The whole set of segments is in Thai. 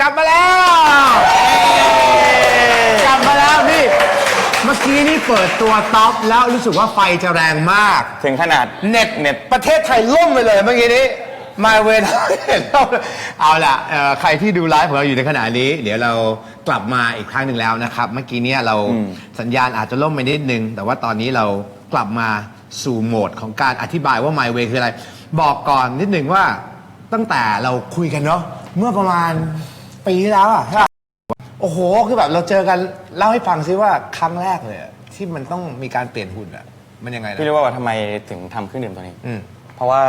กลับมาแล้ว กลับมาแล้วนี่ เมื่อกี้นี่เปิดตัวท็อปแล้วรู้สึกว่าไฟจะแรงมาก ถึงขนาด เน็ตเน็ต ประเทศไทยล่มไปเลยเมื่อกี้นี้มาเวทเอาล่ะเอ่อใครที่ดูไลฟ์ของเราอยู่ในขณะนี้ เดี๋ยวเรากลับมาอีกครั้งหนึ่งแล้วนะครับ เมื่อกี้เนี่ยเราสัญญาณอาจจะล่มไปนิดนึง แต่ว่าตอนนี้เรากลับมาสู่โหมดของการอธิบายว่า My Way คืออะไร บอกก่อนนิดนึงว่า ตั้งแต่เราคุยกันเนาะเมื่อประมาณปีที่แล้วอะใช่ปะโอ้โห คือแบบเราเจอกันเล่าให้ฟังซิว่าครั้งแรกเลยอะที่มันต้องมีการเปลี่ยนหุ่นอะมันยังไงนะ พี่รู้ว่าทำไมถึงทำเครื่องดื่มตัวนี้ อืม เพราะว่า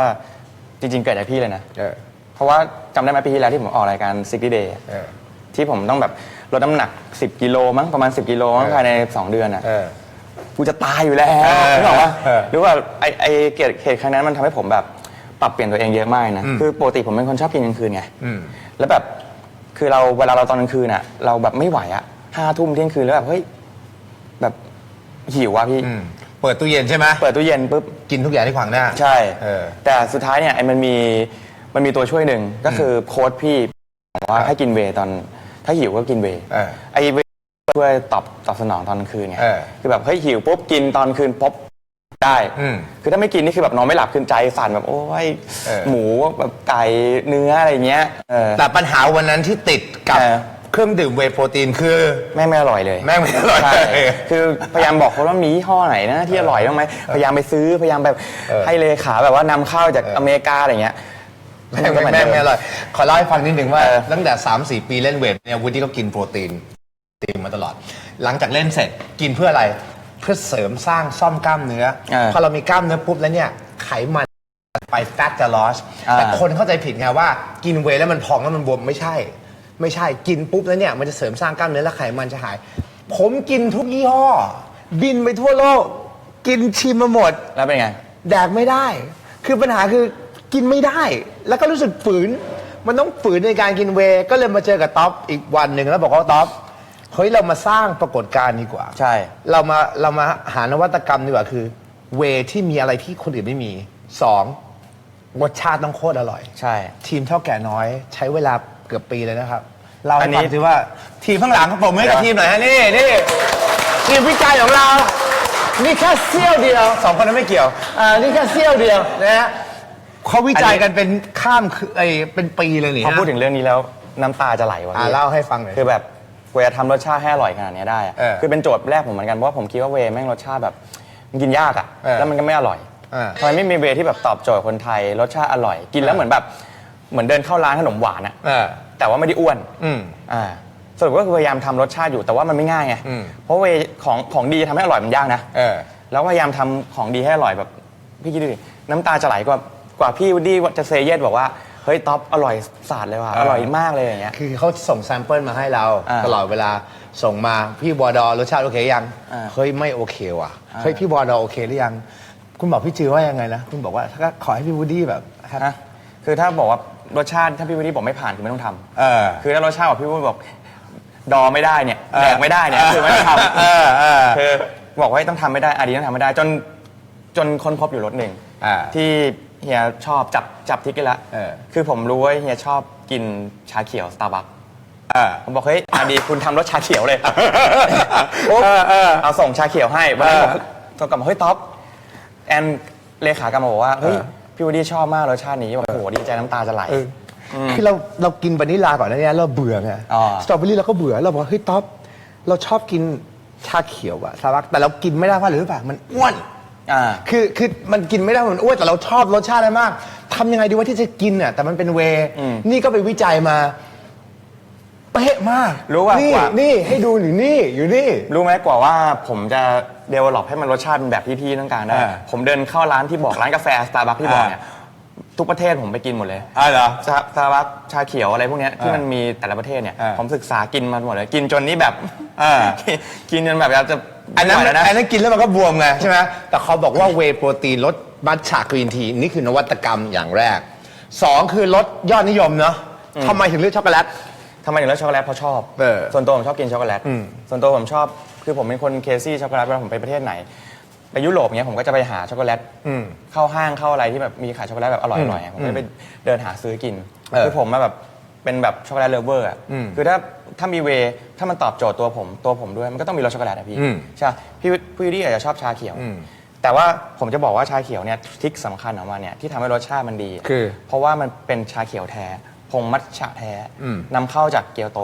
จริงๆ เกิดจากพี่เลยนะ เออ เพราะว่าจำได้ไหมปีที่แล้วที่ผมออกรายการ 60 Day อะเออ ที่ผมต้องแบบลดน้ำหนัก 10 กิโลมั้งประมาณ 10 กิโลมั้งเออ ภายใน 2 เดือนอะเออ กูจะตายอยู่แล้วเออนึกออกปะเออหรือว่าไอไอเกิดเหตุครั้งนั้นมันทำให้ผมแบบ ปรับเปลี่ยนตัวเองเยอะมากนะอืม คือปกติผมเป็นคนชอบกินกลางคืนไง อืม แล้วแบบคือเราเวลาเราตอนกลางคืนอะ เราแบบไม่ไหวอะห้าทุ่มเที่ยงคืนแล้วแบบเฮ้ยแบบหิวว่ะพี่ อืม เปิดตู้เย็นใช่ไหมเปิดตู้เย็นปุ๊บ กินทุกอย่างที่ขวางหน้า ใช่ เออแต่สุดท้ายเนี่ยไอ้มันมีมันมีตัวช่วยหนึ่งก็คือโค้ดพี่บอกว่าให้กินเวย์ตอนถ้าหิวก็กินเวย์เออไอ้เวย์ช่วยตอบตอบสนองตอนกลางคืนไงเออ คือแบบเฮ้ยหิวปุ๊บกินตอนคืนปุ๊บ ได้ อืมคือถ้าไม่กินนี่คือแบบนอนไม่หลับคืนใจสั่นแบบโอ้ยเออ หมูแบบไก่เนื้ออะไรเงี้ยเออ แต่ปัญหาวันนั้นที่ติดกับเออ เครื่องดื่มเวย์โปรตีนคือ แม่งไม่อร่อยเลยแม่งไม่อร่อยใช่เออคือพยายามบอกเขาว่ามียี่ห้อไหนนะที่อร่อยบ้างไหมพยายามไปซื้อพยายามแบบเออให้เลขาแบบว่านำเข้าจากเออออเมริกาอะไรเงี้ยแม่งไม่แม่งไม่อร่อย ขอเล่าให้ฟังนิดหนึ่งว่า เออตั้งแต่ 3 4 ปีเล่นเวทเนี่ยวุฒิก็กินโปรตีนโปรตีนมาตลอด หลังจากเล่นเสร็จกินเพื่ออะไร เพื่อเสริมสร้างซ่อมกล้ามเนื้อ เออพอเรามีกล้ามเนื้อปุ๊บแล้วเนี่ยไขมันไปแฟตจะลอสอ่าแต่คนเข้าใจผิดไงว่ากินเวย์แล้วมันพองแล้วมันบวมไม่ใช่ ไม่ใช่กินปุ๊บแล้วเนี่ยมันจะเสริมสร้างกล้ามเนื้อและไขมันจะหาย ผมกินทุกยี่ห้อ บินไปทั่วโลก กินชิมมาหมด แล้วเป็นไง แดกไม่ได้ คือปัญหาคือกินไม่ได้ แล้วก็รู้สึกฝืน มันต้องฝืนในการกินเวย์ก็เลยมาเจอกับท็อปอีกวันหนึ่งแล้วบอกว่าท็อป เฮ้ยเรามาสร้างปรากฏการณ์ดีกว่าใช่ เรามาเรามาหานวัตกรรมดีกว่าคือ เวย์ที่มีอะไรที่คนอื่นไม่มีสองรสชาติต้องโคตรอร่อย ใช่ ทีมเท่าแก่น้อย ใช้เวลาเกือบปีเลยนะครับ เราอัให้นนี้ ฟังสิว่าทีมข้างหลังผมให้กับเดี๋ยวทีมหน่อยฮะนี่นี่ทีมวิจัยของเรา นี่แค่เสี้ยวเดียว สองคนนั้นไม่เกี่ยว อ่านี่แค่เสี้ยวเดียวนะฮะเขาวิจัยกันเป็นข้ามคือไอเป็นปีเลยนี่พอฮะพูดถึงเรื่องนี้แล้วน้ำตาจะไหลว่ะอ่าพี่เล่าให้ฟังหน่อย คือแบบ กว่าจะทำรสชาติให้อร่อยขนาดนี้ได้อะเออคือเป็นโจทย์แรกผมเหมือนกันเพราะว่าผมคิดว่าเวย์แม่งรสชาติแบบมันกินยากอะเออแล้วมันก็ไม่อร่อยเออทำไมไม่มีเวย์ที่แบบตอบโจทย์คนไทยรสชาติอร่อย กินแล้วเหมือนแบบเหมือนเดินเข้าร้านขนมหวานอะเออ แต่ว่าไม่ได้อ้วน อืม อ่าสรุปก็คือพยายามทำรสชาติอยู่แต่ว่ามันไม่ง่ายไงอืม เพราะเวย์ของของดีทำให้อร่อยมันยากนะเออ แล้วพยายามทำของดีให้อร่อยแบบพี่คิดดูดิน้ำตาจะไหลกว่ากว่าพี่วูดดี้จะเซเยสบอกว่าเฮ้ยท็อปอร่อยสาดเลยว่ะเอออร่อยมากเลยอย่างเงี้ย คือเขาส่งแซมเปิลมาให้เรา อ่าตลอดเวลาส่งมาพี่บอดอรสชาติโอเคยังอ่า เฮ้ยไม่โอเคว่ะอ่าเฮ้ยพี่บอดอโอเคหรือยัง คุณบอกพี่จือว่ายังไงนะคุณบอกว่าถ้าขอให้พี่วูดดี้แบบนะคือถ้าบอกว่ารสชาติถ้าพี่วูดดี้บอกไม่ผ่านคือไม่ต้องทำเออ คือถ้ารสชาติบอกพี่วูดดี้บอกดอไม่ได้เนี่ยแดกไม่ได้เนี่ยคือไม่ต้องทำ เออเออ คือบอกว่าต้องทำไม่ได้อาดีต้องทำไม่ได้ จนจนค้นพบอยู่รสหนึ่งอ่าที่ เฮียชอบจับจับทิกกันละเออ คือผมรู้ว่าเฮียชอบกินชาเขียวสตาร์บัคเออ ผมบอกเฮ้ยอาดีคุณทำรสชาเขียวเลยเออเออ เอาส่งชาเขียวให้วันนั้นเอผอมโทรกลับมาเฮ้ยท็อปแอนเลขากลับมาบอกว่าเฮ้ยเออพี่วูดดี้ชอบมากรสชาตินี้บอกโอ้โหดีใจน้ำตาจะไหล เอออคือเราเรากินวานิลลาก่อนหนะเนี่ยเราเบื่อไงอ๋อสตรอเบอรี่เราก็เบื่อเราบอกว่าเฮ้ยท็อปเราชอบกินชาเขียวอะซาบักแต่เรากินไม่ได้เพราะอะไรรู้ป่ะมันอ้วน อ่า คือคือมันกินไม่ได้เพราะมันอ้วนแต่เราชอบรสชาติอะไรมากทำยังไงดีว่าที่จะกินอะแต่มันเป็นเวย์อืมนี่ก็ไปวิจัยมาเป๊ะมากรู้ว่านี่กว่านี่ให้ดูอยู่นี่อยู่นี่ รู้ไหมกว่าว่าผมจะเดเวลลอปให้มันรสชาติเป็นแบบที่พี่ต้องการได้ อ่าผมเดินเข้าร้านที่บอกร้านกาแฟสตาร์บัคที่บอกอ่า เนี่ยทุกประเทศผมไปกินหมดเลยอ่าเหรอ สตาร์บัคชาเขียวอะไรพวกเนี้ยที่อ่ามัมันมีแต่ละประเทศเนี่ยอ่าผมศึกษากินมาหมดเลย กินจนนี่แบบ อ่า กินจนแบบจะ อันนั้นไม่ไหวแล้วนะอันนั้นกินแล้วมันก็บวมไงใช่ไหมแต่เขาบอกว่าเวย์โปรตีนลดบัตชากรีนทีนี่คือนวัตกรรมอย่างแรกสองคือลดยอดนิยมเนาะทำไมถึงเลือกช็อกโกแลต ทำไมถึงเลือกช็อกโกแลตเพราะชอบ เออส่วนตัวผมชอบกินช็อกโกแลตอืมส่วนตัวผมชอบ คือผมเป็นคนเคซี่ช็อกโกแลตเวลาผมไปประเทศไหน ไปยุโรปเงี้ยผมก็จะไปหาช็อกโกแลตอืมเข้าห้างเข้าอะไรที่แบบมีขายช็อกโกแลตแบบอร่อยๆอะผมก็ไปเดินหาซื้อกินเออคือผมมาแบบ เป็นแบบช็อกโกแลตเลเวอร์อะอืมคือถ้าถ้ามีเวย์ถ้ามันตอบโจทย์ตัวผมตัวผมด้วย มันก็ต้องมีรสช็อกโกแลตอะพี่อืมใช่ปะพี่พี่วิดี้อาจจะชอบชาเขียว อืมแต่ว่าผมจะบอกว่าชาเขียวเนี่ยทริคสำคัญของมันเนี่ยที่ทำให้รสชาติมันดี คือ เพราะว่ามันเป็นชาเขียวแท้ผงมัทฉะแท้อืมนำเข้าจากเกียวโต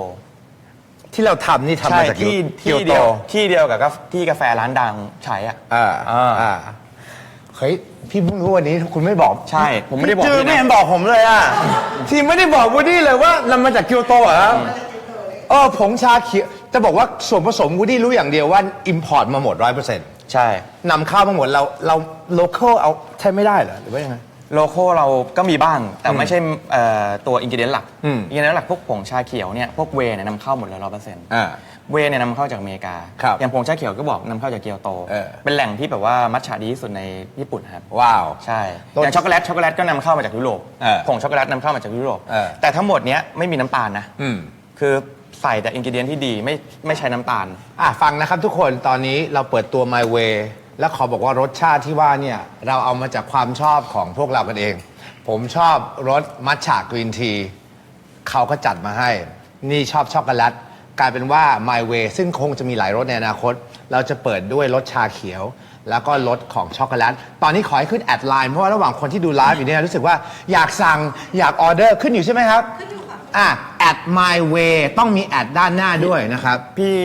ที่เราทำนี่ทำใช่มาจากที่เกียวที่โตเดียวที่เดียวกับกาแฟที่กาแฟร้านดังใช้อะอ่าอ่า อ่า เฮ้ยพี่เพิ่งรู้วันนี้คุณไม่บอกใช่ ผมไม่ได้บอกพี่จือพี่นะไม่เห็นบอกผมเลยอะทีไม่ได้บอกวูดดี้เลยว่านำมาจากเกียวโตเหรอเออผงชาเขียวจะบอกว่าส่วนผสมวูดดี้รู้อย่างเดียวว่าอิมพอร์ตมาหมดร้อยเปอร์เซ็นต์ใช่นำเข้ามาหมดเราเราโลเคอลเอาใช้ไม่ได้เหรอหรือว่ายังไง โลโก้เราก็มีบ้าง แต่ไม่ใช่เอ่อตัวอินกิเดียนหลักอืม อินกิเดียนหลักพวกผงชาเขียวเนี่ยพวกเวย์เนี่ยนำเข้าหมดเลยร้อยเปอร์เซ็นต์ อ่า เวย์เนี่ยนำเข้าจากอเมริกา ครับอย่างผงชาเขียวก็บอกนำเข้าจากเกียวโต เออ เป็นแหล่งที่แบบว่ามัทฉะดีที่สุดในญี่ปุ่นครับ ว้าว ใช่ ต้นอย่างช็อกโกแลตช็อกโกแลตก็นำเข้ามาจากยุโรปเออผงช็อกโกแลตนำเข้ามาจากยุโรป เออ แต่ทั้งหมดเนี้ยไม่มีน้ำตาลนะ อืม คือใส่แต่อินกิเดียนที่ดีไม่ไม่ใช้น้ำตาล อะฟังนะครับทุกคนตอนนี้เราเปิดตัว My Way และขอบอกว่ารสชาติที่ว่าเนี่ย เราเอามาจากความชอบของพวกเรากันเอง ผมชอบรสมัทฉะกรีนที เขาก็จัดมาให้ นี่ชอบช็อกโกแลต กลายเป็นว่า My Way ซึ่งคงจะมีหลายรสในอนาคต เราจะเปิดด้วยรสชาเขียว แล้วก็รสของช็อกโกแลต ตอนนี้ขอให้ขึ้นแอดไลน์ เพราะว่าระหว่างคนที่ดูไลฟ์อยู่เนี่ยรู้สึกว่าอยากสั่งอยากออเดอร์ขึ้นอยู่ใช่ไหมครับ ขึ้นอยู่ค่ะ อะ at my way ต้องมีแอดด้านหน้าด้วยนะครับ พี่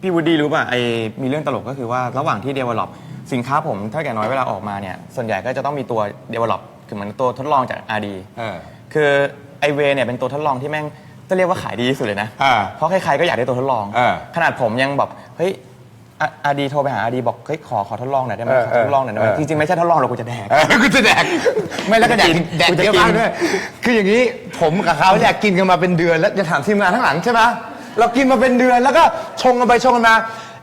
พี่วูดดี้รู้ป่ะไอมีเรื่องตลกก็คือว่าระหว่างที่ develop สินค้าผมเท่าแก่น้อยเวลาออกมาเนี่ยส่วนใหญ่ก็จะต้องมีตัว develop คือเหมือนตัวทดลองจาก R&D เออ คือไอเวเนี่ยเป็นตัวทดลองที่แม่ง จะเรียกว่าขายดีที่สุดเลยนะ อ่า เพราะใครๆก็อยากได้ตัวทดลองเออขนาดผมยังแบบเฮ้ยอาร์ดีโทรไปหาอาร์ดีบอกเฮ้ยขอขอทดลองหน่อยได้ไหมเออขอทดลองหน่อยได้ไหมเออ จริงๆไม่ใช่ทดลองหรอกกูจะแดก เออกูจะแดกไม่แล้วก็แดกกูจะกินแดกกูจะเยอะกินมากด้วยคืออย่างนี้ผมกับเขาเนี่ยกินกันมาเป็นเดือนแล้วจะถามทีมงานข้างหลังใช่ไหมเรากินมาเป็นเดือนแล้วก็ชงกันไปชงกันมา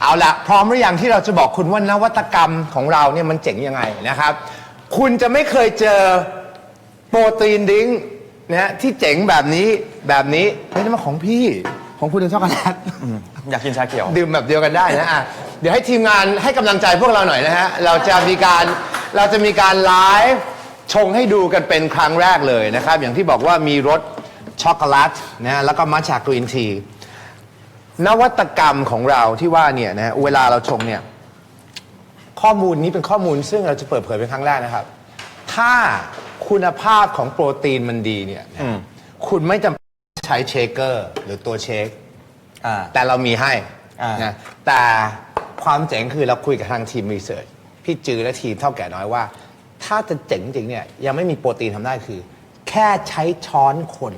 เอาละพร้อมหรือยังที่เราจะบอกคุณว่านวัตกรรมของเราเนี่ยมันเจ๋งยังไงนะครับ คุณจะไม่เคยเจอโปรตีนดริ้งก์ นะฮะที่เจ๋งแบบนี้แบบนี้ไม่ใช่มาของพี่ของคุณเป็นช็อกโกแลต อยากกินชาเขียว ดื่มแบบเดียวกันได้นะอะเดี๋ยวให้ทีมงานให้กำลังใจพวกเราหน่อยนะฮะ เราจะมีการเราจะมีการไลฟ์ชงให้ดูกันเป็นครั้งแรกเลยนะครับ อย่างที่บอกว่ามีรสช็อกโกแลตนะแล้วก็มัทฉะกรีนที นวัตกรรมของเราที่ว่าเนี่ยนะฮะเวลาเราชงเนี่ย ข้อมูลนี้เป็นข้อมูลซึ่งเราจะเปิดเผยเป็นครั้งแรกนะครับ ถ้า คุณภาพของโปรตีนมันดีเนี่ยนะอืมคุณไม่จำเป็นใช้เชคเกอร์ หรือตัวเชค อ่า แต่เรามีให้อ่าน นะแต่ความเจ๋งคือเราคุยกับทางทีมรีเสิร์ชพี่จือและทีมเท่าแก่น้อยว่า ถ้าจะเจ๋งจริงเนี่ยยังไม่มีโปรตีนทำได้คือ แค่ใช้ช้อนคน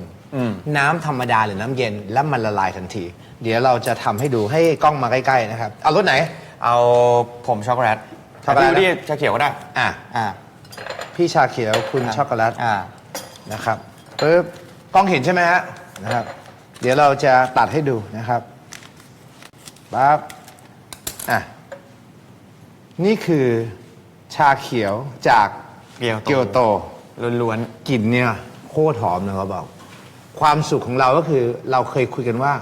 น้ำธรรมดาหรือน้ำเย็นแล้วมันละลายทันที เดี๋ยวเราจะทำให้ดูให้กล้องมาใกล้ๆนะครับ เอารถไหน เอาผมช็อกโกแลตช็อกโกแลต พี่วูดดี้ชาเขียวก็ได้ อะ อ่า พี่ชาเขียวคุณช็อกโกแลตอ่านะครับปึ๊บกล้องเห็นใช่ไหมฮะนะครับ เดี๋ยวเราจะตัดให้ดูนะครับปั๊บอะนี่คือชาเขียวจากเกียวโตเกียวโตล้วนกลิ่นเนี่ยโคตรหอมนะเขาบอก ความสุขของเราก็คือเราเคยคุยกันว่า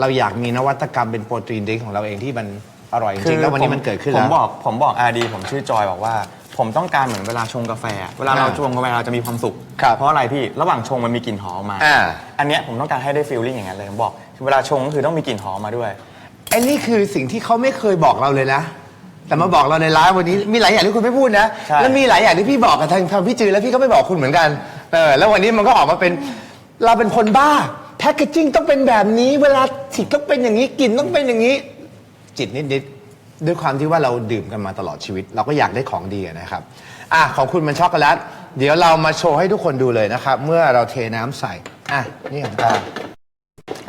เราอยากมีนวัตกรรมเป็นโปรตีนดริงก์ของเราเองที่มันอร่อยจๆริงๆแล้ววันนี้มันเกิดขึ้นผแล้มวบอกผมบอกอาร์ดีผมชื่อจอยบอกว่า ผมต้องการเหมือนเวลาชงกาแฟ เวลาเราอ่าชงกาแฟเราจะมีความสุขครับเพราะอะไรพี่ ระหว่างชงมันมีกลิ่นหอมออกมาอ่าอันเนี้ยผมต้องการให้ได้ฟีลลิ่งอย่างนั้นเลยผมบอก เวลาชงก็คือต้องมีกลิ่นหอมมาด้วยไอ้นี่คือสิ่งที่เขาไม่เคยบอกเราเลยนะ แต่มาบอกเราในไลฟ์วันนี้มีหลายอย่างที่คุณไม่พูดนะใช่แล้วมีหลายอย่างที่พี่บอกกับทางทางพี่จือแล้วพี่ก็ไม่บอกคุณเหมือนกันเออแล้ววันนี้มันก็ออกมาเป็นเราเป็นคนบ้าแพคเกจิ้งต้องเป็นแบบนี้ เวลาฉีดต้องเป็นอย่างนี้กลิ่นต้องเป็นอย่างนี้ จิตนิดๆ ด้วยความที่ว่าเราดื่มกันมาตลอดชีวิต เราก็อยากได้ของดีอะนะครับอะของคุณมันช็อกโกแลตเดี๋ยวเรามาโชว์ให้ทุกคนดูเลยนะครับ เมื่อเราเทน้ำใส่อะนี่ของเรา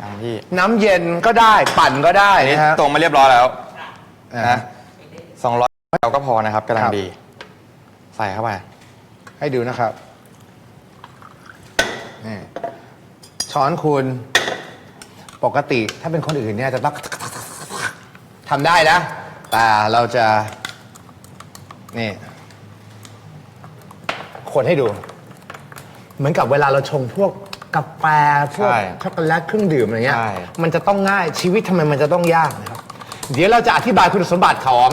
อ่าพี่น้ำเย็นก็ได้ปั่นก็ได้อันนี้นะฮะตรงมาเรียบร้อยแล้วอะ นะสองร้อยเราก็พอนะครับกำลัคงรับ ดี ใส่เข้าไป ให้ดูนะครับนี่ช้อนคุณ ปกติถ้าเป็นคนอื่นเนี่ยจะต้องทำได้นะ แต่เราจะ นี่ คนให้ดู เหมือนกับเวลาเราชงพวกกาแฟพวกใช่ช็อกโกแลตเครื่องดื่มอะไรเงี้ย ใช่ มันจะต้องง่ายชีวิตทำไมมันจะต้องยากนะครับ เดี๋ยวเราจะอธิบายคุณสมบัติของ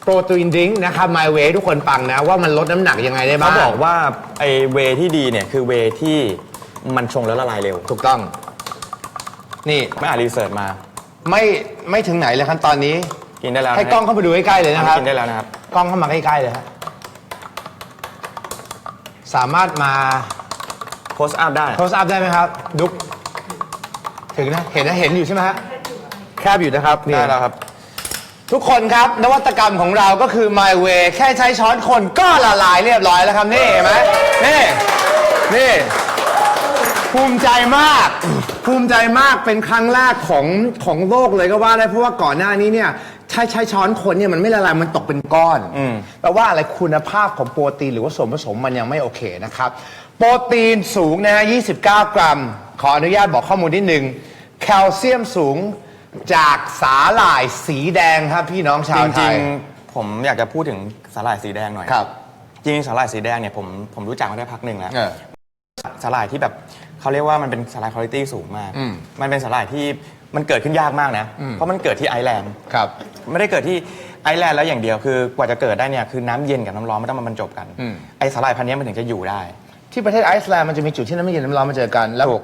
โปรตีนดริงก์นะครับ My Way ทุกคนฟังนะ ว่ามันลดน้ำหนักยังไงได้บ้าเขางบอกว่าไอเวที่ดีเนี่ยคือเวที่มันชงแล้วละลายเร็วถูกต้อง นี่ ไม่อ่านรีเสิร์ชมา ไม่ไม่ถึงไหนเลยขั้นตอนนี้ กินได้แล้วให้กล้องเข้าไปดูใกล้ๆเลยนะครับ กินได้แล้วนะครับ กล้องเข้ามาใกล้ๆเลยฮะสามารถมาโพสอัพได้โทรศัพท์ได้ไหมครับ ดุ๊กถึงนะเห็นนะเห็นอยู่ใช่ไหมฮะแคบอยู่นะครับนี่ ได้แล้วครับ ทุกคนครับนวัตกรรมของเราก็คือ My Way แค่ใช้ช้อนคนก็ละลายเรียบร้อยแล้วครับ นี่เห็นไหมนี่ นี่ ภูมิใจมาก ภูมิใจมากเป็นครั้งแรกของของโลกเลยก็ว่าได้เพราะว่าก่อนหน้านี้เนี่ย ใช้ใช้ช้อนคนเนี่ยมันไม่ละลายมันตกเป็นก้อนอืมแปลว่าอะไรคุณภาพของโปรตีนหรือว่าส่วนผสมมันยังไม่โอเคนะครับ โปรตีนสูงนะฮะ29 กรัม ขออนุญาตบอกข้อมูลนิดนึง แคลเซียมสูงจากสาหร่ายสีแดงครับพี่น้องชาจวไทริงย ๆ ผมอยากจะพูดถึงสาหร่ายสีแดงหน่อยครับจริงๆสาหร่ายสีแดงเนี่ยผมผมรู้จักมาได้พักหนึ่งแล้วเออสาหร่ายที่แบบเขาเรียกว่ามันเป็นสาหร่ายคุณภาพสูงมากอืมมันเป็นสาหร่ายที่ มันเกิดขึ้นยากมากนะอืมเพราะมันเกิดที่ไอร์แลนด์ ครับ ไม่ได้เกิดที่ไอร์แลนด์แล้วอย่างเดียวคือกว่าจะเกิดได้เนี่ยคือน้ำเย็นกับน้ำร้อนไม่ต้องมาบรรจบกันอืม ไอสาหร่ายพันธุ์เนี้ยมันถึงจะอยู่ได้ ที่ประเทศไอซ์แลนด์มันจะมีจุดที่น้ำเย็นน้ำร้อนมาเจอกัน แล้วถูก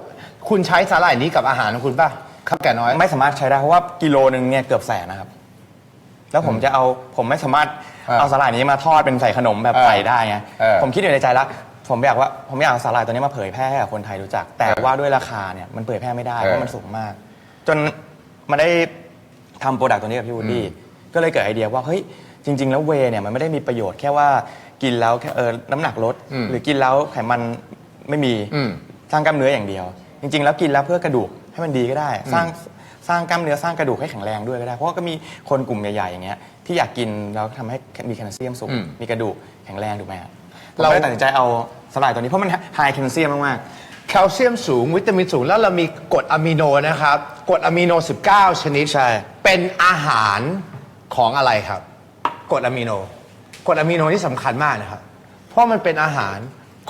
คุณใช้สาหร่ายนี้กับอาหารของคุณป่ะครับแก่น้อย ไม่สามารถใช้ได้เพราะว่ากิโลหนึ่งเนี่ยเกือบแสนนะครับ แล้วผมจะเอาผมไม่สามารถเออเอาสาหร่ายนี้มาทอดเป็นใส่ขนมแบบเออใส่ได้ไงเออผมคิดอยู่ในใจแล้วผมอยากว่าผมอยากเอาสาหร่ายตัวนี้มาเผยแพร่ให้กับคนไทยรู้จัก แต่เออว่าด้วยราคาเนี่ยมันเผยแพร่ไม่ได้เออเพราะมันสูงมาก จนมาได้ทำโปรดักต์ตัวนี้กับพี่วูดดี้ก็เลยเกิดไอเดียว่าเฮ้ยจริง ๆ แล้วเวย์เนี่ยมันไม่ได้มีประโยชน์แค่ว่ากินแล้วแค่เออน้ำหนักลด อืมหรือกินแล้วไขมันไม่มีอืม สร้างกล้ามเนื้ออย่างเดียว จริง ๆ แล้วกินแล้วเพื่อกระดูกให้มันดีก็ได้ สร้างสร้างกล้ามเนื้อสร้างกระดูกให้แข็งแรงด้วยก็ได้ เพราะว่าก็มีคนกลุ่มใหญ่ๆอย่างเงี้ยที่อยากกินแล้วทำให้มีแคลเซียมสูงอืมมีกระดูกแข็งแรงถูกไหมครับผมเราก็เลยตัดสินใจเอาสลายตัวนี้เพราะมันไฮแคลเซียมมาก แคลเซียมสูงวิตามินสูง แล้วเรามีกรดอะมิโนนะครับกรดอะมิโน 19 ชนิดใช่ เป็นอาหารของอะไรครับกรดอะมิโนกรดอะมิโนนี่สำคัญมากนะครับ เพราะมันเป็นอาหาร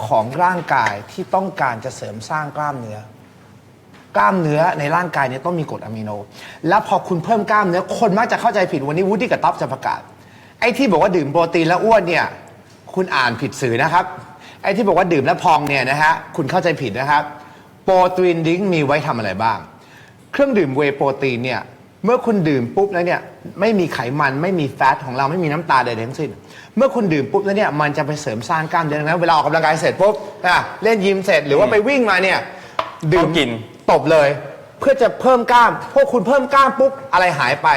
ของร่างกายที่ต้องการจะเสริมสร้างกล้ามเนื้อกล้ามเนื้อในร่างกายเนี่ยต้องมีกรดอะมิโน แล้วพอคุณเพิ่มกล้ามเนื้อ คนมักจะเข้าใจผิดวันนี้วูดดี้กับท็อปจะประกาศ ไอ้ที่บอกว่าดื่มโปรตีนแล้วอ้วนเนี่ย คุณอ่านผิดสื่อนะครับ ไอ้ที่บอกว่าดื่มแล้วพองเนี่ยนะฮะคุณเข้าใจผิดนะครับ โปรตีนดริงก์มีไว้ทำอะไรบ้าง เครื่องดื่มเวย์โปรตีนเนี่ยเมื่อคุณดื่มปุ๊บแล้วเนี่ยไม่มีไขมันไม่มีแฟตของเราไม่มีน้ำตาลใดๆทั้งสิ้น เมื่อคุณดื่มปุ๊บแล้วเนี่ยมันจะไปเสริมสร้างกล้ามเนื้อดังนั้นเวลาออกกำลังกายเสร็จปุ๊บอะเล่นยิมเสร็จหรือว่าไปวิ่งมาเนี่ยดื่มต้องกิน ตบเลย เพื่อจะเพิ่มกล้ามพวกคุณเพิ่มกล้ามปุ๊บอะไรหายไป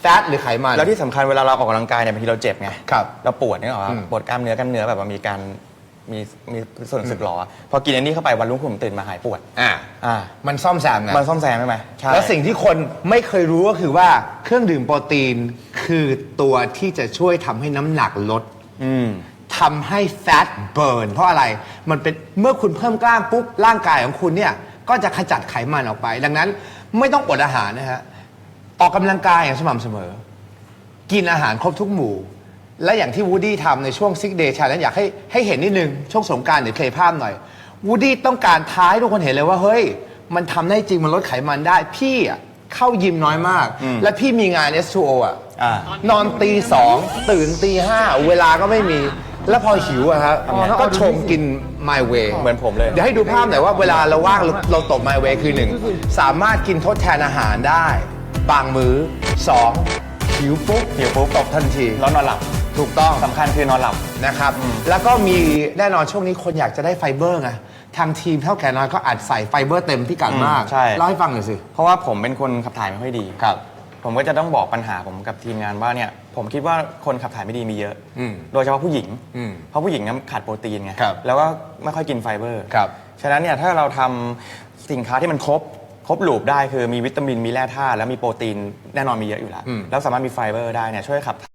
แฟตหรือไขมันๆแล้วที่สำคัญเวลาเราออกกำลังกายเนี่ยบางทีเราเจ็บไงครับ เราปวดเนี่ยหรออืมปวดกล้ามเนื้อกล้ามเนื้อแบบว่ามีการ มีมีส่วนสึกหรอพอกินอันนี้เข้าไปวันรุ่งขึ้นผมตื่นมาหายปวดอ่าอ่ามันซ่อมแซมไงมันซ่อมแซมได้ไหมใช่แล้วสิ่งที่คนไม่เคยรู้ก็คือว่าเครื่องดื่มโปรตีนคือตัวที่จะช่วยทำให้น้ำหนักลดอืมทำให้แฟตเบิร์นเพราะอะไรมันเป็นเมื่อคุณเพิ่มกล้ามปุ๊บร่างกายของคุณเนี่ยก็จะขจัดไขมันออกไป ดังนั้นไม่ต้องอดอาหารนะฮะออกกำลังกายอย่างสม่ำเสมอ กินอาหารครบทุกหมู่ และอย่างที่วูดดี้ทำในช่วงซิกเดย์ชาเลนอยากให้ให้เห็นนิดนึง ช่วงสงกรารเดี๋ยวเพลย์ภาพหน่อยวูดดี้ต้องการท้ายทุกคนเห็นเลยว่า เฮ้ย มันทำได้จริงมันลดไขมันได้ พี่อะเข้ายิมน้อยมาก และพี่มีงาน S2O อะ อ่า นอนตีสองตื่นตีห้าเวลาก็ไม่มี แล้วพอหิวอะครับก็ชงกิน My Way เหมือนผมเลย เดี๋ยวให้ดูภาพหน่อยว่าเวลาเราว่างเราเราตบ My Way คือหนึ่งสามารถกินทดแทนอาหารได้ บางมื้อสองหิวปุ๊บหิวปุ๊บตบทันที แล้วนอนหลับ ถูกต้องสำคัญคือนอนหลับ นะครับ แล้วก็มีแน่นอนช่วงนี้คนอยากจะได้ไฟเบอร์ไงทางทีมเท่าแก่น้อยก็อัดใส่ไฟเบอร์เต็มพิกัดมากอืมใช่ เล่าให้ฟังหน่อยสิ เพราะว่าผมเป็นคนขับถ่ายไม่ค่อยดีครับ ผมก็จะต้องบอกปัญหาผมกับทีมงานว่าเนี่ยผมคิดว่าคนขับถ่ายไม่ดีมีเยอะ อืมโดยเฉพาะผู้หญิง อืมเพราะผู้หญิงเนี่ยขาดโปรตีนไง ครับแล้วก็ไม่ค่อยกินไฟเบอร์ครับฉะนั้นเนี่ยถ้าเราทำสินค้าที่มันครบ ครบลูปได้คือมีวิตามินมีแร่ธาตุแล้วมีโปรตีนแน่นอนมีเยอะอยู่แล้ว อืม แล้วสามารถมีไฟเบอร์ได้เนี่ยช่วยขับถ่าย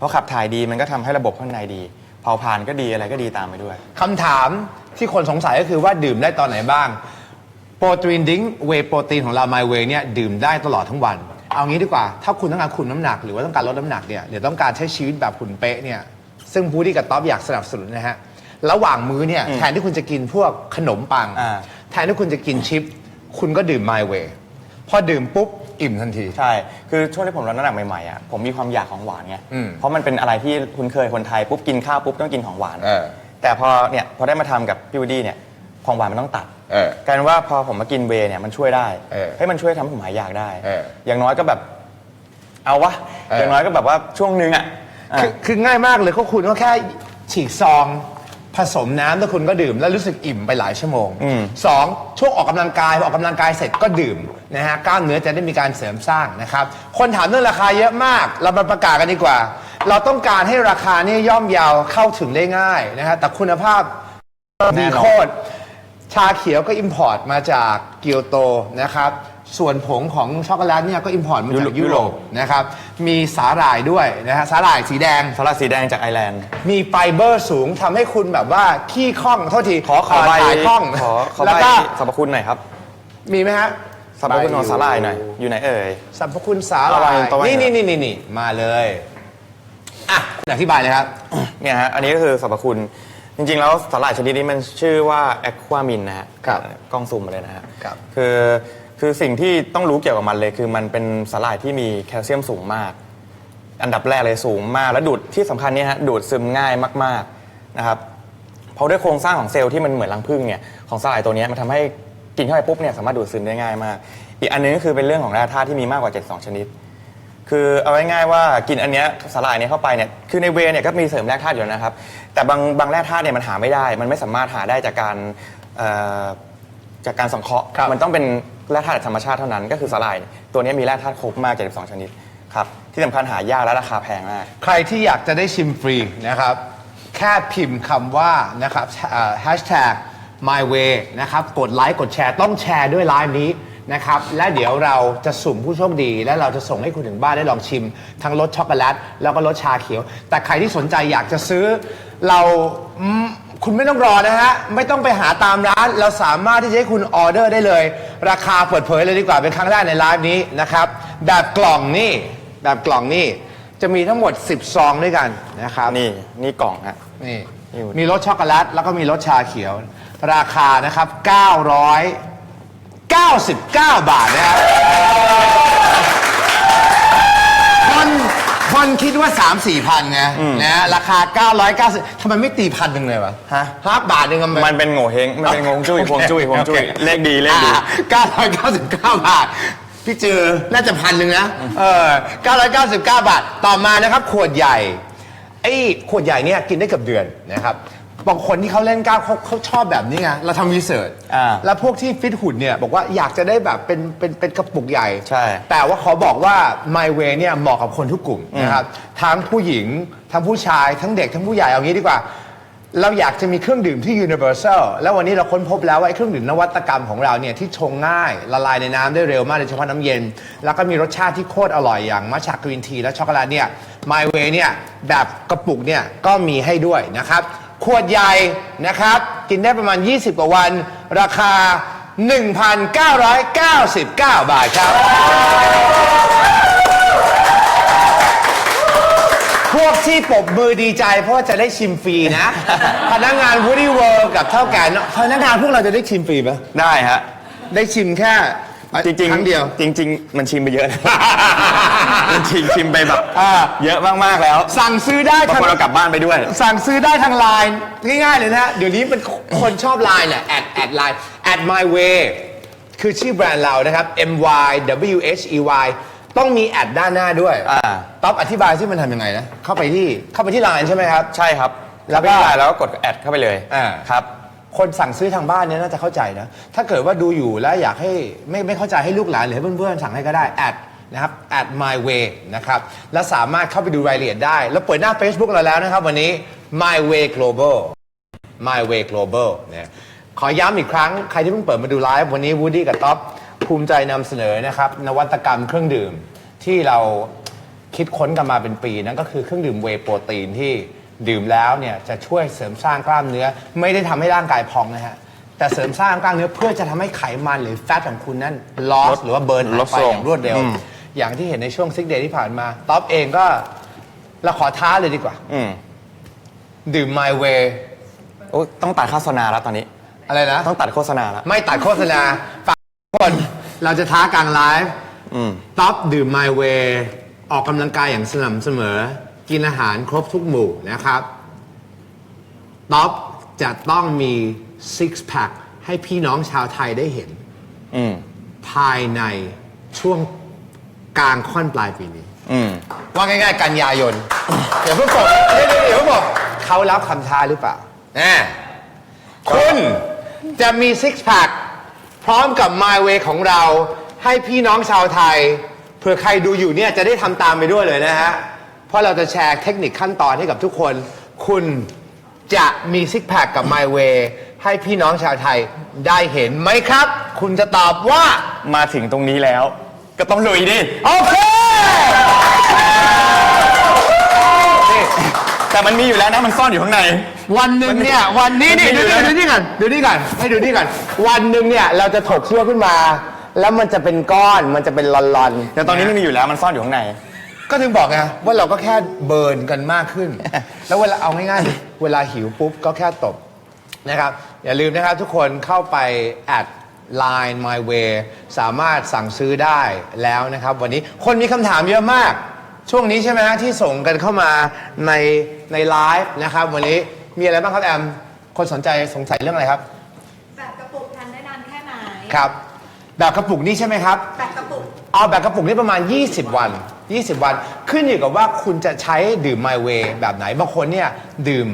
เพราะขับถ่ายดีมันก็ทำให้ระบบข้างในดี เผาผลาญก็ดีอะไรก็ดีตามไปด้วย คำถามที่คนสงสัยก็คือว่าดื่มได้ตอนไหนบ้าง โปรตีนดิ้งเวโปรตีนของเรา My Way เนี่ยดื่มได้ตลอดทั้งวัน เอางี้ดีกว่า ถ้าคุณต้องการคุมน้ำหนักหรือว่าต้องการลดน้ำหนักเนี่ยหรือต้องการใช้ชีวิตแบบหุ่นเป๊ะเนี่ยซึ่งบูดี้กับท็อปอยากสนับสนุนนะฮะ ระหว่างมื้อเนี่ยแทนที่คุณจะกินพวกขนมปัง อ่า แทนที่คุณจะกินชิป คุณก็ดื่ม My Way พอดื่มปุ๊บอิ่มทันที ใช่ คือช่วงที่ผมลดน้ำหนักใหม่ๆอะ ผมมีความอยากของหวานไง อืมเพราะมันเป็นอะไรที่คุ้นเคยคนไทยปุ๊บกินข้าวปุ๊บต้องกินของหวาน เออแต่พอเนี่ยพอได้มาทำกับพี่วูดดี้เนี่ยของหวานมันต้องตัดเออกลายเป็นว่าพอผมมากินเวย์เนี่ยมันช่วยได้เออให้มันช่วยทำให้ผมหายอยากได้ เอออย่างน้อยก็แบบ เอาวะ เออออ ย่างน้อยก็แบบว่าช่วงนึงอะอะ คือคือง่ายมากเลยก็คุณก็แค่ฉีกซองผสมน้ำแล้วคุณก็ดื่ม แล้วรู้สึกอิ่มไปหลายชั่วโมงอืมสองช่วงออกกำลังกายพอออกกำลังกายเสร็จก็ดื่ม นะฮะกล้ามเนื้อจะได้มีการเสริมสร้างนะครับ คนถามเรื่องราคาเยอะมาก เรามาประกาศกันดีกว่า เราต้องการให้ราคาเนี่ยย่อมเยาวเข้าถึงได้ง่ายนะฮะแต่คุณภาพดีโคตรชาเขียวก็อิมพอร์ตมาจากเกียวโตนะครับส่วนผงของช็อกโกแลตเนี่ยก็อิมพอร์ตมาจากยุโรปนะครับมีสาหร่ายด้วยนะฮะสาหร่ายสีแดงสลัดสีแดงจากไอร์แลนด์ มีไฟเบอร์สูงทำให้คุณแบบว่าขี้ข้องโทษทีขอขอใบถ่ายคล่องขอขอแล้วใบก็สรรพคุณหน่อยครับ มีไหมฮะ สรรพคุณของสาหร่ายหน่อย อยู่ไหนเอ่ย สรรพคุณสาหร่าเอาไว้ยเอาไว้นี่นี่นี่นี่นี่มาเลยอะอธิบายเลยครับ เนี่ยฮะ อันนี้ก็คือสรรพคุณ จริงๆ แล้วสาหร่ายชนิดนี้มันชื่อว่าแอความินนะฮะครับกล้องซูมมาเลยนะฮะครับ คือคือสิ่งที่ต้องรู้เกี่ยวกับมันเลย คือมันเป็นสาหร่ายที่มีแคลเซียมสูงมาก อันดับแรกเลยสูงมาก และดูดที่สำคัญเนี่ยฮะดูดซึมง่ายมาก ๆ นะครับ เพราะด้วยโครงสร้างของเซลล์ที่มันเหมือนรังผึ้งเนี่ยของสาหร่ายตัวเนี้ยมันทำให้ กินเข้าไปปุ๊บเนี่ยสามารถดูดซึมได้ง่ายมาก อีกอันนึงก็คือเป็นเรื่องของแร่ธาตุที่มีมากกว่า 72 ชนิด คือเอาง่ายๆว่ากินอันเนี้ยสาหร่ายเนี้ยเข้าไปเนี่ยคือในเวย์เนี่ยก็มีเสริมแร่ธาตุอยู่แล้วนะครับ แต่บางบางแร่ธาตุเนี่ยมันหาไม่ได้ มันไม่สามารถหาได้จากการเอ่อจากการสังเคราะห์ครับมันต้องเป็นแร่ธาตุจากธรรมชาติเท่านั้น ก็คือสาหร่ายตัวเนี้ยมีแร่ธาตุครบมาก 72 ชนิดครับที่สำคัญหายากและราคาแพงมาก ใครที่อยากจะได้ชิมฟรีนะครับ แค่พิมพ์คำว่านะครับแฮชแท็ก my way นะครับ กดไลค์กดแชร์ต้องแชร์ด้วยไลฟ์นี้นะครับ และเดี๋ยวเราจะสุ่มผู้โชคดี และเราจะส่งให้คุณถึงบ้านได้ลองชิม ทั้งรสช็อกโกแลตแล้วก็รสชาเขียว แต่ใครที่สนใจอยากจะซื้อ เราอืมคุณไม่ต้องรอนะฮะ ไม่ต้องไปหาตามร้าน เราสามารถที่จะให้คุณออเดอร์ได้เลย ราคาเปิดเผยเลยดีกว่าเป็นครั้งแรกในไลฟ์นี้นะครับ แบบกล่องนี่แบบกล่องนี่จะมีทั้งหมด 10 ซองด้วยกันนะครับ นี่นี่กล่องฮะ นี่นี่มีรสช็อกโกแลตแล้วก็มีรสชาเขียว ราคานะครับ 999 บาทนะครับคนคนคิดว่า 3 4พันไงนะฮะราคา 990ทำไมไม่ตีพันหนึ่งเลยวะฮะห้าบาทหนึ่งมันเป็นโง่เฮงมันเป็นงงจุ้ยโอเคพวงจุ้ยพวงจุ้ยโอคเลขดีเลขดีอ่า999 บาท พี่เจอน่าจะพันหนึ่งนะ เออ 999 บาท ต่อมานะครับ ขวดใหญ่ ไอ้ ขวดใหญ่เนี่ยกินได้เกือบเดือนนะครับ บางคนที่เขาเล่นกล้ามเขาเขาชอบแบบนี้ไงเราทำรีเสิร์ชอ่าแล้วพวกที่ฟิตหุ่นเนี่ยบอกว่าอยากจะได้แบบเป็นเป็นเป็นกระปุกใหญ่ ใช่ แต่ว่าเขาบอกว่า My Way เนี่ยเหมาะกับคนทุกกลุ่มนะครับทั้งผู้หญิง ทั้งผู้ชาย ทั้งเด็กทั้งผู้ใหญ่เอางี้ดีกว่า เราอยากจะมีเครื่องดื่มที่ universal แล้ววันนี้เราค้นพบแล้วว่าไอ้เครื่องดื่มนวัตกรรมของเราเนี่ยที่ชงง่ายละลายในน้ำได้เร็วมากโดยเฉพาะน้ำเย็น แล้วก็มีรสชาติที่โคตรอร่อยอย่างมัชชากรีนทีและช็อกโกแลตเนี่ย My Way เนี่ยแบบกระปุกเนี่ยก็มีให้ด้วยนะครับ ขวดใหญ่นะครับ กินได้ประมาณ 20 กว่าวัน ราคา 1,999 บาทครับ พวกที่ปรบมือดีใจเพราะว่าจะได้ชิมฟรีนะ พนักงาน Woody World กับเท่าแก่เนอะพนักงานพวกเราจะได้ชิมฟรีไหมได้ฮะ ได้ชิมแค่ จริงๆครั้งเดียว จริง ๆ มันชิมไปเยอะแล้วมันชิมชิมไปแบบอ่า เยอะมากๆแล้วสั่งซื้อได้บางทางคนเรากลับบ้านไปด้วย สั่งซื้อได้ทางไลน์ง่ายๆเลยนะฮะเดี๋ยวนี้เป็นคนชอบไลน์แหละแอดแอดไลน์แอด my way คือชื่อแบรนด์เรานะครับ M Y W H E Y ต้องมีแอดด้านหน้าด้วยอ่า ต๊อบอธิบายที่มันทำยังไงนะ เข้าไปที่เข้าไปที่ไลน์ใช่ไหมครับ ใช่ครับแล้แล้ววก็ก็แล้วก็กดแอดเข้าไปเลยอ่า ครับ คนสั่งซื้อทางบ้านเนี่ยน่าจะเข้าใจนะ ถ้าเกิดว่าดูอยู่แล้วอยากให้ไม่ไม่เข้าใจให้ลูกหลานหรือให้เพื่อนๆสั่งให้ก็ได้แอดนะครับ at my way นะครับ แล้วสามารถเข้าไปดูรายละเอียดได้ แล้วเปิดหน้า Facebook เราแล้วนะครับวันนี้ my way global my way global เนี่ยขอย้ำอีกครั้ง ใครที่เพิ่งเปิดมาดูไลฟ์วันนี้วูดดี้กับท็อปภูมิใจนำเสนอนะครับ นวัตกรรมเครื่องดื่มที่เราคิดค้นกันมาเป็นปีนั่นก็คือเครื่องดื่มเวโปรตีนที่ ดื่มแล้วเนี่ยจะช่วยเสริมสร้างกล้ามเนื้อ ไม่ได้ทำให้ร่างกายพองนะฮะ แต่เสริมสร้างกล้ามเนื้อเพื่อจะทำให้ไขมันหรือแฟตของคุณนั้นลอลสดหรือว่าเบิร์นหายลดไปลองย่างรวดเร็ว อืม อย่างที่เห็นในช่วงซิกเดย์ที่ผ่านมาท็อปเองก็เราขอท้าเลยดีกว่า อืมดื่ม My Way โอ้ต้องตัดโฆษณาแล้วตอนนี้ อะไรนะ ต้องตัดโฆษณาแล้ว ไม่ตัดโฆษณาฝากทุกคนเราจะท้ากลางไลฟ์อืม ท็อปดื่ม My Way ออกกำลังกายอย่างสม่ำเสมอ กินอาหารครบทุกหมู่นะครับท็อปจะต้องมี six pack ให้พี่น้องชาวไทยได้เห็น อืมภายในช่วงกลางค่อนปลายปีนี้ อืมว่าง่ายๆ กันยายน เดี๋ยวเพิ่งบอกเดี๋ยวเดี๋ยวเดี๋ยวบอกเขารับคำท้าหรือเปล่าแน่คุณจะมีซิกแพคพร้อมกับ My Way ของเรา ให้พี่น้องชาวไทย เผื่อใครดูอยู่เนี่ยจะได้ทำตามไปด้วยเลยนะฮะ เพราะเราจะแชร์เทคนิคขั้นตอนให้กับทุกคน คุณจะมีซิกแพคกับ My Way ให้พี่น้องชาวไทยได้เห็นไหมครับ คุณจะตอบว่า มาถึงตรงนี้แล้ว ก็ต้องลุยดิ โอเค แต่มันมีอยู่แล้วนะมันซ่อนอยู่ข้างใน วันหนึ่งเนี่ยวันนี้นี่มันดูมีอยู่นี่แล้วดูนี่ก่อนดูนี่ก่อนให้ดูนี่ก่อนวันหนึ่งเนี่ยเราจะถกเชือกขึ้นมา แล้วมันจะเป็นก้อนมันจะเป็นลอนๆ แต่ตอนนี้มันมีอยู่แล้วมันซ่อนอยู่ข้างใน ก็ถึงบอกไงว่าเราก็แค่เบิร์นกันมากขึ้น แล้วเวลาเอาง่ายๆ เวลาหิวปุ๊บก็แค่ตบนะครับอย่าลืมนะครับทุกคนเข้าไป at line my way สามารถสั่งซื้อได้แล้วนะครับ วันนี้คนมีคำถามเยอะมาก ช่วงนี้ใช่ไหมฮะที่ส่งกันเข้ามาในในไลฟ์นะครับ วันนี้มีอะไรบ้างครับแอม คนสนใจสงสัยเรื่องอะไรครับแบบกระปุกทานได้นานแค่ไหนครับ แบบกระปุกนี่ใช่ไหมครับ แบบกระปุกเอาแบบกระปุกนี่ประมาณ 20 วัน 20 วัน ขึ้นอยู่กับว่าคุณจะใช้ดื่ม My Way แบบไหน บางคนเนี่ยดื่ม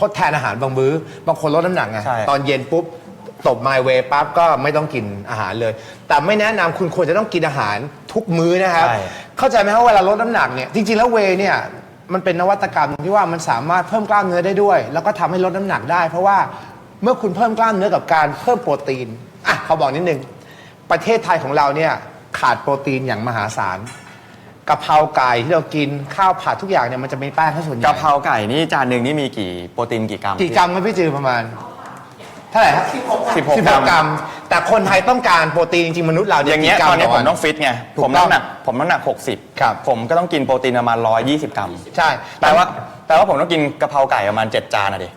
ทดแทนอาหารบางมื้อ บางคนลดน้ำหนักไงใช่ ตอนเย็นปุ๊บ ตบ My Way ปั๊บก็ไม่ต้องกินอาหารเลย แต่ไม่แนะนำคุณควรจะต้องกินอาหารทุกมื้อนะครับ ใช่ เข้าใจไหมครับเวลาลดน้ำหนักเนี่ยจริงๆแล้วเวย์เนี่ยมันเป็นนวัตกรรมที่ว่ามันสามารถเพิ่มกล้ามเนื้อได้ด้วย แล้วก็ทำให้ลดน้ำหนักได้ เพราะว่าเมื่อคุณเพิ่มกล้ามเนื้อกับการเพิ่มโปรตีนอะเขาบอกนิดนึงประเทศไทยของเราเนี่ยขาดโปรตีนอย่างมหาศาล กะเพราไก่ที่เรากินข้าวผัดทุกอย่างเนี่ยมันจะมีแป้งแค่ส่วนใหญ่กะเพราไก่นี่จานหนึ่งนี่มีกี่โปรตีนกี่กรัม กี่กรัมครับพี่จือประมาณ เท่าไหร่ครับสิบหกสิบกหรักมกรัม แต่คนไทยต้องการโปรตีนจริงๆมนุษย์เราอย่างเงี้ยกี่กรัตอนนี้ผมวัต้องฟิตไงถูกผมต้องน้ำหนักผมน้ำหนัก 60 ครับ ผมก็ต้องกินโปรตีนประมาณ 120 กรัมใช่แปลว่าแปลว่าผมต้องกินกะเพราไก่ประมาณ 7 จานอะดิ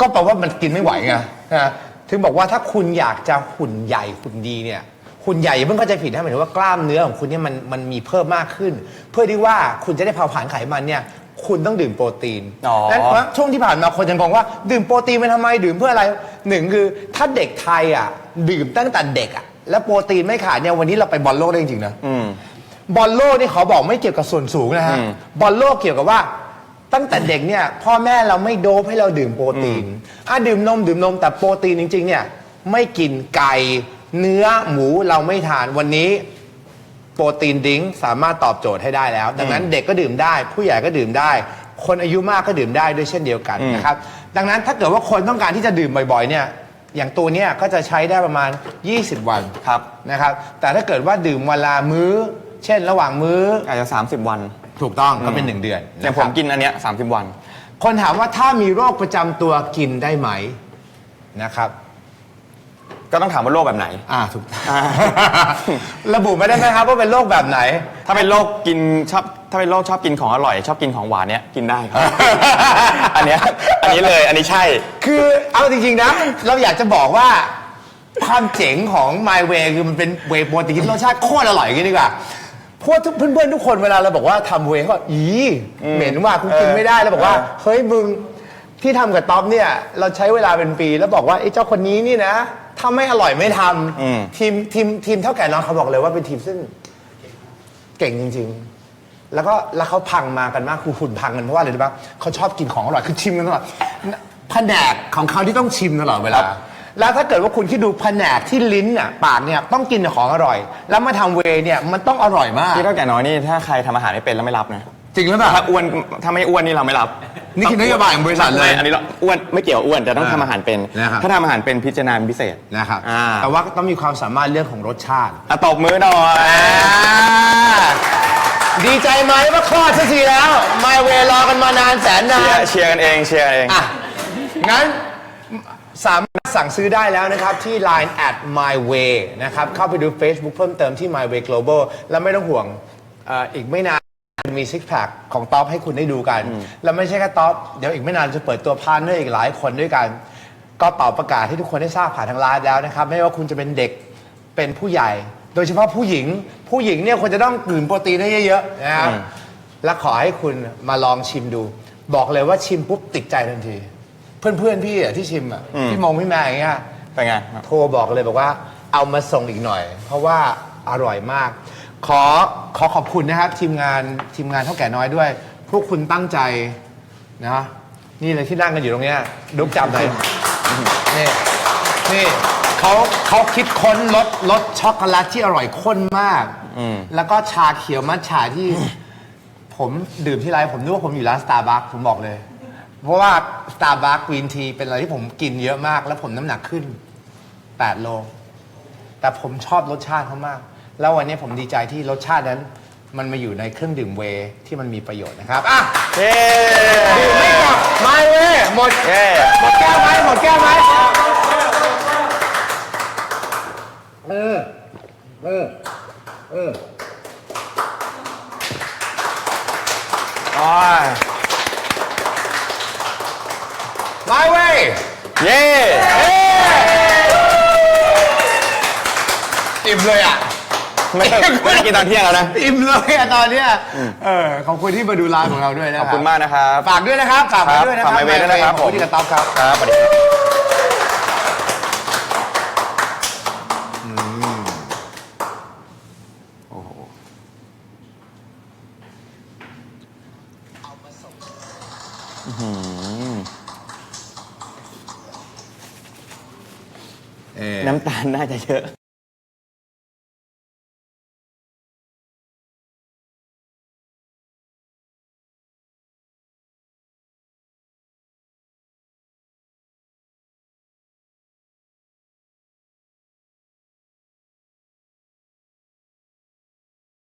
ก็แปลว่ามันกินไม่ไหวไงนะถึงบอกว่าถ้าคุณอยากจะหุ่นใหญ่หุ่นดีเนี่ย หุ่นใหญ่อย่าเพิ่งเข้าใจผิดนะหมายถึงว่ากล้ามเนื้อของคุณเนี่ยมันมันมีเพิ่มมากขึ้น เพื่อที่ว่าคุณจะได้เผาผลาญไขมันเนี่ยคุณต้องดื่มโปรตีนอ๋อ นั้นเพราะช่วงที่ผ่านมาคนยังงงว่า ดื่มโปรตีนไปทำไมดื่มเพื่ออะไรหนึ่งคือถ้าเด็กไทยอะดื่มตั้งแต่เด็กอะแล้วโปรตีนไม่ขาดเนี่ยวันนี้เราไปบอลโลกได้จริงๆนะ อืม บอลโลกนี่ขอบอกไม่เกี่ยวกับส่วนสูงนะฮะ อืมบอลโลกเกี่ยวกับว่า ตั้งแต่เด็กเนี่ย พ่อแม่เราไม่โดปให้เราดื่มโปรตีนอะดื่มนมดื่มนมแต่โปรตีนจริง ๆ เนี่ย ไม่กินไก่ เนื้อหมูเราไม่ทานวันนี้โปรตีนดริงก์สามารถตอบโจทย์ให้ได้แล้ว ดังนั้นเด็กก็ดื่มได้ ผู้ใหญ่ก็ดื่มได้ คนอายุมากก็ดื่มได้ด้วยเช่นเดียวกันอืมนะครับดังนั้นถ้าเกิดว่าคนต้องการที่จะดื่มบ่อยๆเนี่ยอย่างตัวเนี้ยก็จะใช้ได้ประมาณ 20 วันครับนะครับ แต่ถ้าเกิดว่าดื่มเวลามื้อ เช่น ระหว่างมื้ออาจจะ 30 วันถูกต้องก็เป็นหนึ่งเดือนอย่างผมกินอันเนี้ย30 วัน คนถามว่าถ้ามีโรคประจำตัวกินได้ไหมนะครับ ก็ต้องถามว่าโรคแบบไหน อ่าถูก ระบุไม่ได้ไหมครับว่าเป็นโรคแบบไหน ถ้าเป็นโรคกินชอบถ้าเป็นโรคชอบกินของอร่อย ชอบกินของหวานเนี้ยกินได้ครับ อันเนี้ยอันนี้เลยอันนี้ใช่ คือเอาจริงๆนะ เราอยากจะบอกว่า ความเจ๋งของ My Way คือมันเป็นเวย์โปรตีนรสชาติโคตรอร่อยอย่างนี้ดีกว่าเพราะว่าทุกเพื่อนๆทุกคนเวลาเราบอกว่าทำเวย์เขาบอกอีเหม็นว่าคุณกินไม่ได้แล้วบอกว่าเออเฮ้ยมึงที่ทำกับต๊อปเนี่ย เราใช้เวลาเป็นปีแล้วบอกว่าไอ้เจ้าคนนี้นี่นะ ถ้าไม่อร่อยไม่ทำทีมทีมทีมเท่าแก่น้องเขาบอกเลยว่าเป็นทีมซึ่ง เก่งจริง ๆ แล้วก็แล้วเขาพังมากันมากคือหุ่นพังกันเพราะว่าอะไรรู้ปะเขาชอบกินของอร่อยคือชิมกันตลอดแผนกของเขาที่ต้องชิมตลอดเวลา แล้วถ้าเกิดว่าคุณคิดดูแผนกที่ลิ้นอะปากเนี่ยต้องกินแต่ของอร่อย แล้วมาทำเวย์เนี่ยมันต้องอร่อยมากที่เท่าแก่น้อยนี่ถ้าใครทำอาหารไม่เป็นแล้วไม่รับนะ จริงหรือเปล่า ถ้าอ้วนถ้าไม่อ้วนนี่เราไม่รับนี่คือนโยบายของบริษัทเลยไม่อันนี้เราอ้วนไม่เกี่ยวอ้วนแต่ต้องอ่าทำอาหารเป็น นะครับ ถ้าทำอาหารเป็นพิจารณาเป็นพิเศษ นะครับอ่า แต่ว่าต้องมีความสามารถเรื่องของรสชาติ อะตบมือหน่อยดีใจไหมว่าคลอดสักทีแล้วมาเวรอกันมานานแสนนาเชียนร์เชียร์กันเองเชียร์กันเอง อะงั้นสามารถสั่งซื้อได้แล้วนะครับ ที่ Line at my way นะครับ เข้าไปดู Facebook เพิ่มเติมที่ my way global แล้วไม่ต้องห่วงเอ่ออีกไม่นาน มีซิกแพคของท็อปให้คุณได้ดูกัน แล้วไม่ใช่แค่ท็อปเดี๋ยวอีกไม่นานจะเปิดตัวพาร์ทเนอร์อีกหลายคนด้วยกัน ก็เป่าประกาศให้ทุกคนได้ทราบผ่านทางไลน์แล้วนะครับ ไม่ว่าคุณจะเป็นเด็กเป็นผู้ใหญ่ โดยเฉพาะผู้หญิง ผู้หญิงเนี่ยควรจะต้องดื่มโปรตีนให้เยอะๆนะครับอืมและขอให้คุณมาลองชิมดู บอกเลยว่าชิมปุ๊บติดใจทันที เพื่อนๆพี่อะที่ชิมอะพี่มงพี่แม่อย่างเงี้ยเป็นไงครับโทรบอกเลยบอกว่าเอามาส่งอีกหน่อย เพราะว่าอร่อยมาก ขอขอขอบคุณนะครับทีมงานทีมงานเท่าแก่น้อยด้วย พวกคุณตั้งใจนะนี่เลยที่นั่งกันอยู่ตรงเนี้ยดุกจำเลยนี่นี่เขาเขาคิดค้นรสรสช็อกโกแลตที่อร่อยข้นมากอืมแล้วก็ชาเขียวมัทฉาที่ ผมดื่มที่ไรผมนึกว่าผมอยู่ร้านสตาร์บัคผมบอกเลย เพราะว่าสตาร์บัคกรีนทีเป็นอะไรที่ผมกินเยอะมาก แล้วผมน้ำหนักขึ้น 8 โล แต่ผมชอบรสชาติเขามาก แล้ววันนี้ผมดีใจที่รสชาตินั้น มันมาอยู่ในเครื่องดื่มเวย์ที่มันมีประโยชน์นะครับอะเย้ดื่มไม่หมดไม่เว้ยหมดเย้หมดแก้วไหมหมดแก้วไหมอืมอืมอืมอ๋อ My way เย้ อิ่มเลยอะ ไม่ได้ไม่ได้กินตอนเที่ยงแล้วนะ อิ่มเลยอะตอนเนี้ยเออขอบคุณที่มาดูไลฟ์ของเราด้วยนะขคอรับบคุณมากนะครับ ฝากด้วยนะครับฝากไว้ด้วยนะครัฝาก My Way ด้วยนะครับขอบคุณที่กระต๊อบครับ ครับสวัสดีครับเออน้ำตาลน่าจะเยอะ